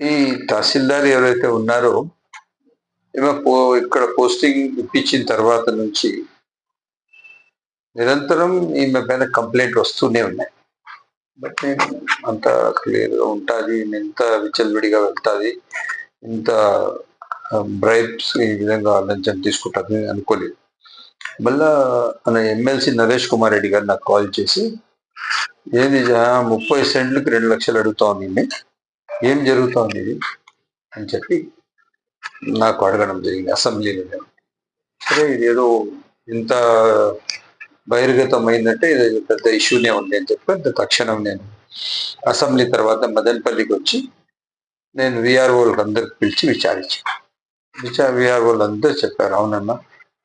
ఈ తహసీల్దార్ ఎవరైతే ఉన్నారో ఈమె పో ఇక్కడ పోస్టింగ్ ఇప్పించిన తర్వాత నుంచి నిరంతరం ఈమె పైన కంప్లైంట్ వస్తూనే ఉన్నాయి బట్ నేను అంత క్లియర్గా ఉంటుంది ఎంత విచలవిడిగా వెళ్తుంది ఇంత బ్రైబ్స్ ఈ విధంగా లంచం తీసుకుంటుంది అనుకోలేదు మళ్ళా మన ఎమ్మెల్సీ నరేష్ కుమార్ రెడ్డి గారు నాకు కాల్ చేసి ఏది ముప్పై సెంట్లకి రెండు లక్షలు అడుగుతాం ఈమె. ఏం జరుగుతోంది ఇది అని చెప్పి నాకు అడగడం జరిగింది అసెంబ్లీలో. సరే ఇది ఏదో ఇంత బహిర్గతం అయిందంటే ఇది పెద్ద ఇష్యూనే ఉంది అని చెప్పి తక్షణం నేను అసెంబ్లీ తర్వాత మదనపల్లికి వచ్చి నేను విఆర్ఓలకు అందరికి పిలిచి విచారించాను విచార విఆర్ఓలు అందరూ చెప్పారు అవునన్నా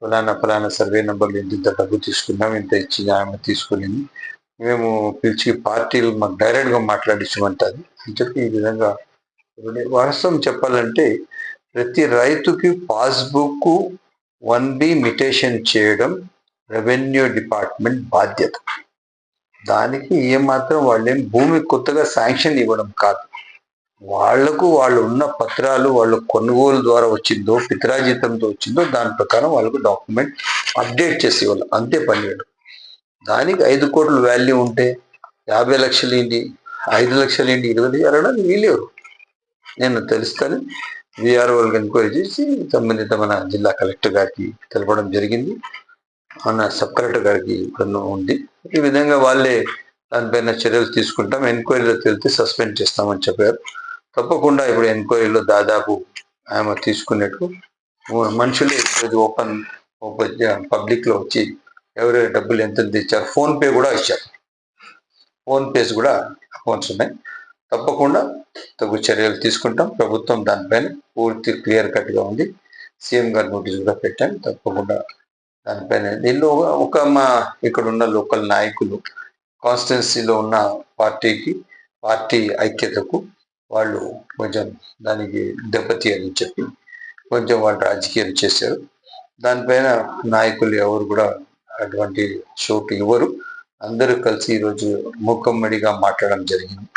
ఫలానా ఫలానా సర్వే నెంబర్లు ఇంత డబ్బు తీసుకున్నాం ఇంత ఇచ్చి ఆమె తీసుకుని మేము పిలిచి పార్టీలు మాకు డైరెక్ట్గా మాట్లాడించమంటుంది అని చెప్పి ఈ విధంగా వాస్తవం చెప్పాలంటే ప్రతి రైతుకి పాస్బుక్ వన్ బి మిటేషన్ చేయడం రెవెన్యూ డిపార్ట్మెంట్ బాధ్యత. దానికి ఏమాత్రం వాళ్ళేం భూమి కొత్తగా శాంక్షన్ ఇవ్వడం కాదు. వాళ్ళకు వాళ్ళు ఉన్న పత్రాలు వాళ్ళు కొనుగోలు ద్వారా వచ్చిందో పితరాజీతంతో వచ్చిందో దాని ప్రకారం వాళ్ళకు డాక్యుమెంట్ అప్డేట్ చేసి ఇవ్వాలి. అంతే పని దానికి ఐదు కోట్ల వాల్యూ ఉంటే యాభై లక్షలు ఏంటి ఐదు లక్షలు ఏంటి ఇరవై అరవడానికి వీలేరు నేను తెలుస్తాను. విఆర్ వాళ్ళకి ఎంక్వైరీ చేసి సంబంధిత మన జిల్లా కలెక్టర్ గారికి తెలపడం జరిగింది. మన సబ్ కలెక్టర్ గారికి ఇప్పుడు ఉంది. ఈ విధంగా వాళ్ళే దానిపైన చర్యలు తీసుకుంటాం. ఎంక్వైరీలో తెలితే సస్పెండ్ చేస్తామని చెప్పారు. తప్పకుండా ఇప్పుడు ఎంక్వైరీలో దాదాపు ఆమె తీసుకున్నట్టు మనుషులు ఈరోజు ఓపెన్ పబ్లిక్లో వచ్చి ఎవరెవరు డబ్బులు ఎంత ఇచ్చారు? ఫోన్పే కూడా ఇచ్చారు. ఫోన్పేస్ కూడా అకౌంట్స్ ఉన్నాయి. తప్పకుండా తగు చర్యలు తీసుకుంటాం. ప్రభుత్వం దానిపైన పూర్తి క్లియర్ కట్గా ఉంది. సీఎం గారి నోటీస్ కూడా పెట్టాం తప్పకుండా దానిపైన దీనిలో ఒక- మా ఇక్కడ ఉన్న లోకల్ నాయకులు కాన్స్టిట్యున్సీలో ఉన్న పార్టీకి పార్టీ ఐక్యతకు వాళ్ళు కొంచెం దానికి దెబ్బతీయని చెప్పి కొంచెం వాళ్ళు రాజకీయం చేశారు. దానిపైన నాయకులు ఎవరు కూడా అటువంటి చోటు ఇవ్వరు అందరూ కలిసి ఈరోజు మూకమ్మడిగా మాట్లాడడం జరిగింది.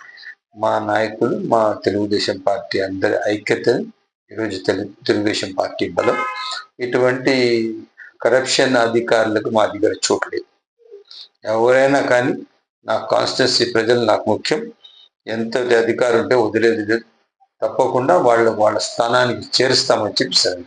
మా నాయకులు మా తెలుగుదేశం పార్టీ అందరి ఐక్యతని ఈరోజు తెలుగు తెలుగుదేశం పార్టీ బలం. ఇటువంటి కరప్షన్ అధికారులకు మా దగ్గర చోటు లేదు. ఎవరైనా కానీ నా కాన్స్టిట్యున్సీ ప్రజలు నాకు ముఖ్యం. ఎంత అధికారం ఉంటే వదిలేదు లేదు. తప్పకుండా వాళ్ళు వాళ్ళ స్థానానికి చేరుస్తామని చెప్పి సరే